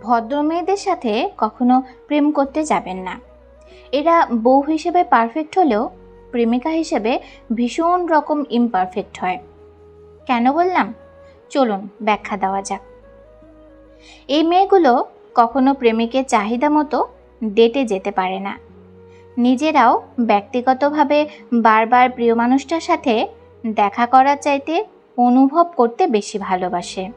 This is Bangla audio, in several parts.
ভদ্র মেয়েদের সাথে কখনো প্রেম করতে যাবেন না। এরা বউ হিসেবে পারফেক্ট হলেও প্রেমিকা হিসেবে ভীষণ রকম ইমপারফেক্ট হয়। কেন বললাম? চলুন ব্যাখ্যা দেওয়া যাক। এই মেয়েগুলো কখনো প্রেমিকের চাহিদা মতো ডেটে যেতে পারে না। নিজেরাও ব্যক্তিগতভাবে বারবার প্রিয় মানুষটার সাথে দেখা করার চাইতে অনুভব করতে বেশি ভালোবাসে।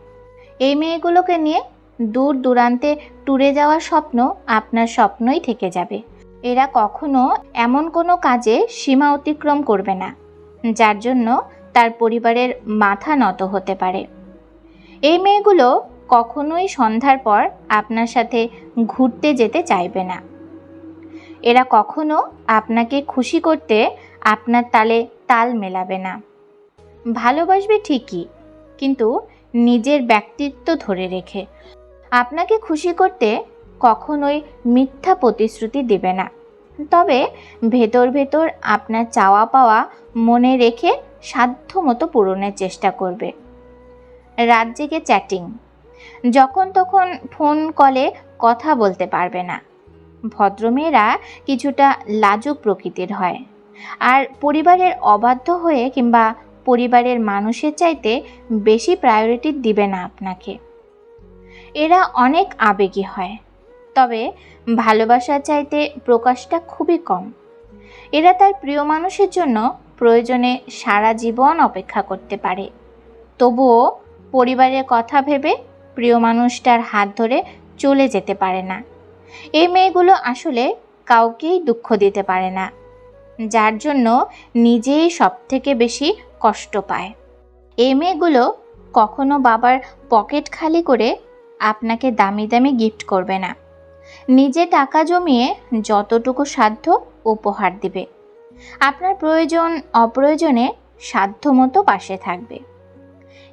এই মেয়েগুলোকে নিয়ে দূর দূরান্তে ট্যুরে যাওয়ার স্বপ্ন আপনার স্বপ্নই থেকে যাবে। এরা কখনো এমন কোনো কাজে সীমা অতিক্রম করবে না, যার জন্য তার পরিবারের মাথা নত হতে পারে। এই মেয়েগুলো কখনোই সন্ধ্যার পর আপনার সাথে ঘুরতে যেতে চাইবে না। এরা কখনো আপনাকে খুশি করতে আপনার তালে তাল মেলাবে না। ভালোবাসবে ঠিকই, কিন্তু নিজের ব্যক্তিত্ব ধরে রেখে। আপনাকে খুশি করতে কখনোই মিথ্যা প্রতিশ্রুতি দেবে না। তবে ভেতর ভেতর আপনার চাওয়া পাওয়া মনে রেখে সাধ্য মতো পূরণের চেষ্টা করবে। রাত জেগে চ্যাটিং। যখন তখন ফোন কলে কথা বলতে পারবে না। ভদ্রমেয়েরা কিছুটা লাজুক প্রকৃতির হয়। আর পরিবারের অবাধ্য হয়ে কিংবা পরিবারের মানুষের চাইতে বেশি প্রায়োরিটি দিবে না আপনাকে। এরা অনেক আবেগী হয়। তবে ভালোবাসার চাইতে প্রকাশটা খুবই কম। এরা তার প্রিয় মানুষের জন্য প্রয়োজনে সারা জীবন অপেক্ষা করতে পারে। তবুও পরিবারের কথা ভেবে প্রিয় মানুষটার হাত ধরে চলে যেতে পারে না। এই মেয়েগুলো আসলে কাউকেই দুঃখ দিতে পারে না, যার জন্য নিজেই সব থেকে বেশি কষ্ট পায়। এই মেয়েগুলো কখনো বাবার পকেট খালি করে আপনাকে দামি দামি গিফট করবে না। নিজে টাকা জমিয়ে যতটুকু সাধ্য উপহার দিবে। আপনার প্রয়োজন, অপ্রয়োজনে সাধ্য মতো পাশে থাকবে।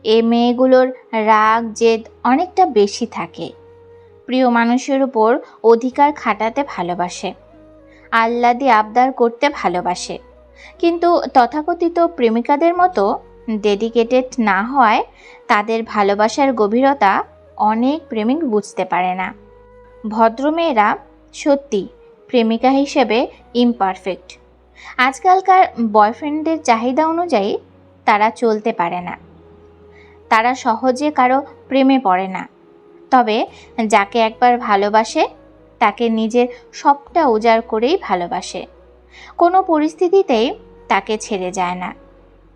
এ মেয়েগুলোর রাগ, জেদ অনেকটা বেশি থাকে। প্রিয় মানুষের উপর অধিকার খাটাতে ভালোবাসে। আহ্লাদি আবদার করতে ভালোবাসে। কিন্তু তথাকথিত প্রেমিকাদের মতো ডেডিকেটেড না হওয়ায় তাদের ভালোবাসার গভীরতা অনেক প্রেমিক বুঝতে পারে না। ভদ্রমেয়েরা সত্যি প্রেমিকা হিসেবে ইমপারফেক্ট আজকালকার বয়ফ্রেন্ডদের চাহিদা অনুযায়ী তারা চলতে পারে না। তারা সহজে কারও প্রেমে পড়ে না। তবে যাকে একবার ভালোবাসে, তাকে নিজের সবটা উজাড় করেই ভালোবাসে। কোনো পরিস্থিতিতেই তাকে ছেড়ে যায় না।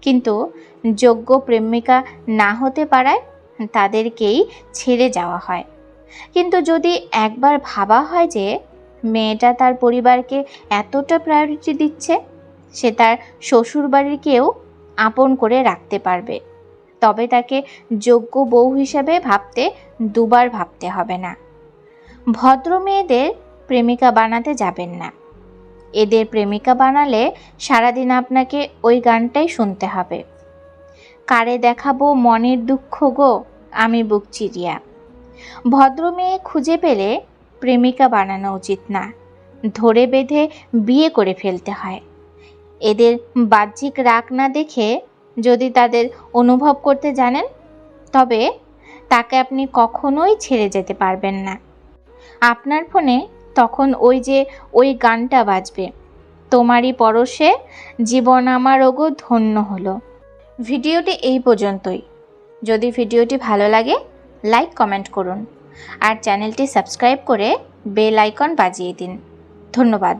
কিন্তু যোগ্য প্রেমিকা না হতে পারায় তাদেরকেই ছেড়ে যাওয়া হয়। কিন্তু যদি একবার ভাবা হয় যে মেয়েটা তার পরিবারকে এতটা প্রায়োরিটি দিচ্ছে, সে তার শ্বশুরবাড়িকেও আপন করে রাখতে পারবে। তবে তাকে যোগ্য বউ হিসেবে ভাবতে দুবার ভাবতে হবে না। ভদ্র মেয়েদের প্রেমিকা বানাতে যাবেন না। এদের প্রেমিকা বানালে সারাদিন আপনাকে ওই গানটাই শুনতে হবে। কারে দেখাবো মনের দুঃখ গো? আমি বুক চিরিয়া। ভদ্র মেয়ে খুঁজে পেলে প্রেমিকা বানানো উচিত না। ধরে বেঁধে বিয়ে করে ফেলতে হয়। এদের বাহ্যিক রাগ না দেখে যদি তাদের অনুভব করতে জানেন, তবে তাকে আপনি কখনোই ছেড়ে যেতে পারবেন না। আপনার ফোনে তখন ওই যে ওই গানটা বাজবে, তোমারই পরশে জীবন আমার ওগো ধন্য হলো। ভিডিওটি এই পর্যন্তই। যদি ভিডিওটি ভালো লাগে, লাইক, কমেন্ট করুন। আর চ্যানেলটি সাবস্ক্রাইব করে বেল আইকন বাজিয়ে দিন। ধন্যবাদ।